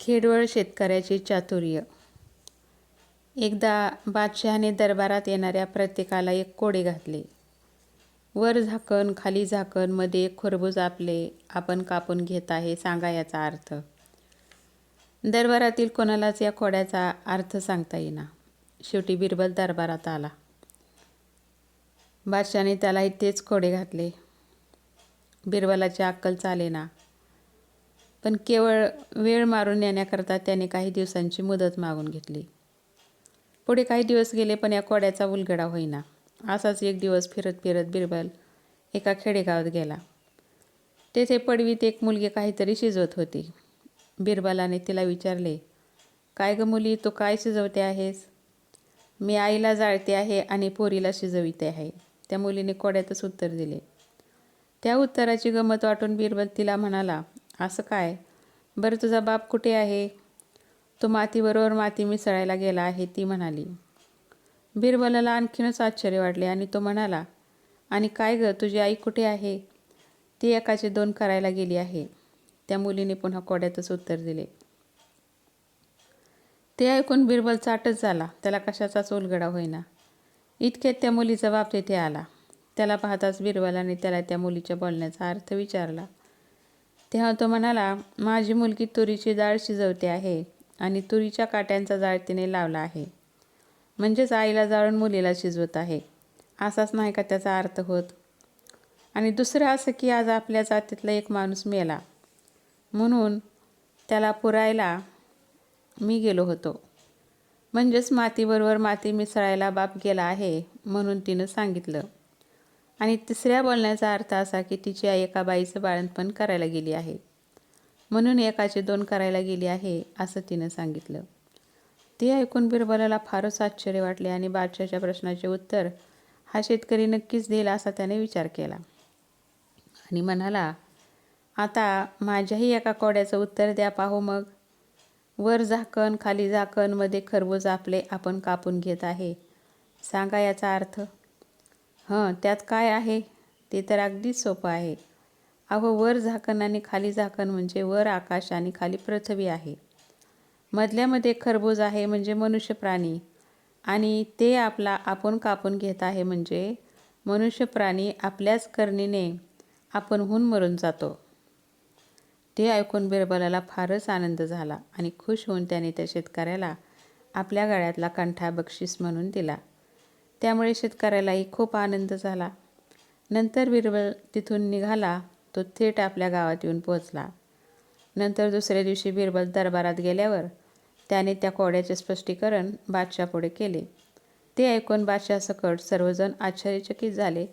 खेडवळ शेतकऱ्याचे चातुर्य. एकदा बादशहाने दरबारात येणाऱ्या प्रत्येकाला एक कोडे घातले. वर झाकण खाली झाकणमध्ये एक खरबूज आपले आपण कापून घेत आहे सांगा याचा अर्थ. दरबारातील कोणालाच या कोड्याचा अर्थ सांगता येईना. शेवटी बिरबल दरबारात आला. बादशहाने त्यालाही तेच कोडे घातले. बिरबलाची अक्कल चालेना. पण केवळ वेळ मारून येण्याकरता त्याने काही दिवसांची मुदत मागून घेतली. पुढे काही दिवस गेले पण या कोड्याचा उलगडा होईना. असाच एक दिवस फिरत फिरत बिरबल एका खेडेगावात गेला. तेथे पडवीत एक मुलगी काहीतरी शिजवत होती. बिरबलाने तिला विचारले काय ग मुली तू काय शिजवते आहेस? मी आईला जाळते आहे आणि पोरीला शिजविते आहे. त्या मुलीने कोड्यातच उत्तर दिले. त्या उत्तराची गमत वाटून बिरबल तिला म्हणाला असं काय? बरं तुझा बाप कुठे आहे? तो मातीबरोबर माती मिसळायला गेला आहे ती म्हणाली. बिरबलाला आणखीनच आश्चर्य वाटले आणि तो म्हणाला आणि काय गं तुझी आई कुठे आहे? ती एकाचे दोन करायला गेली आहे. त्या मुलीने पुन्हा कोड्यातच उत्तर दिले. ते ऐकून बिरबल चाटच झाला. त्याला कशाचाच उलगडा होईना. इतक्यात त्या मुलीचा बाप तेथे आला. त्याला पाहताच बिरबलाने त्याला त्या मुलीच्या बोलण्याचा अर्थ विचारला. तेव्हा तो म्हणाला माझी मुलगी तुरीची डाळ शिजवते आहे आणि तुरीच्या काट्यांचा जाळ तिने लावला आहे. म्हणजेच आईला जाळून मुलीला शिजवत आहे. असाच नाही का त्याचा अर्थ होत? आणि दुसरं असं की आज आपल्या जातीतला एक माणूस मेला. म्हणून त्याला पुरायला मी गेलो होतो. म्हणजेच मातीबरोबर माती मिसळायला बाप गेला आहे म्हणून तिनं सांगितलं. आणि तिसऱ्या बोलण्याचा अर्थ असा की तिची आई एका बाईचं बाळणपण करायला गेली आहे. म्हणून एकाचे दोन करायला गेली आहे असं तिनं सांगितलं. ते ऐकून बिरबलाला फारच आश्चर्य वाटले आणि बादशाच्या प्रश्नाचे उत्तर हा शेतकरी नक्कीच देईल असा त्याने विचार केला. आणि म्हणाला आता माझ्याही एका कोड्याचं उत्तर द्या पाहू मग. वर झाकण खाली झाकणमध्ये खरबूज आपले आपण कापून घेत आहे. सांगा याचा अर्थ. हं त्यात काय आहे? ते तर अगदीच सोपं आहे. अहो वर झाकण आणि खाली झाकण म्हणजे वर आकाश आणि खाली पृथ्वी आहे. मधल्यामध्ये खरबूज आहे म्हणजे मनुष्य प्राणी. आणि ते आपला आपण कापून घेत आहे म्हणजे मनुष्य प्राणी आपल्याच करणीने आपणहून मरून जातो. ते ऐकून बिरबलाला फारच आनंद झाला आणि खुश होऊन त्याने त्या शेतकऱ्याला आपल्या गळ्यातला कंठा बक्षीस म्हणून दिला. त्यामुळे शेतकऱ्यालाही खूप आनंद झाला. नंतर बिरबल तिथून निघाला तो थेट आपल्या गावात येऊन पोहोचला. नंतर दुसऱ्या दिवशी बिरबल दरबारात गेल्यावर त्याने त्या कोड्याचे स्पष्टीकरण बादशापुढे केले. ते ऐकून बादशाह सकट सर्वजण आश्चर्यचकित झाले.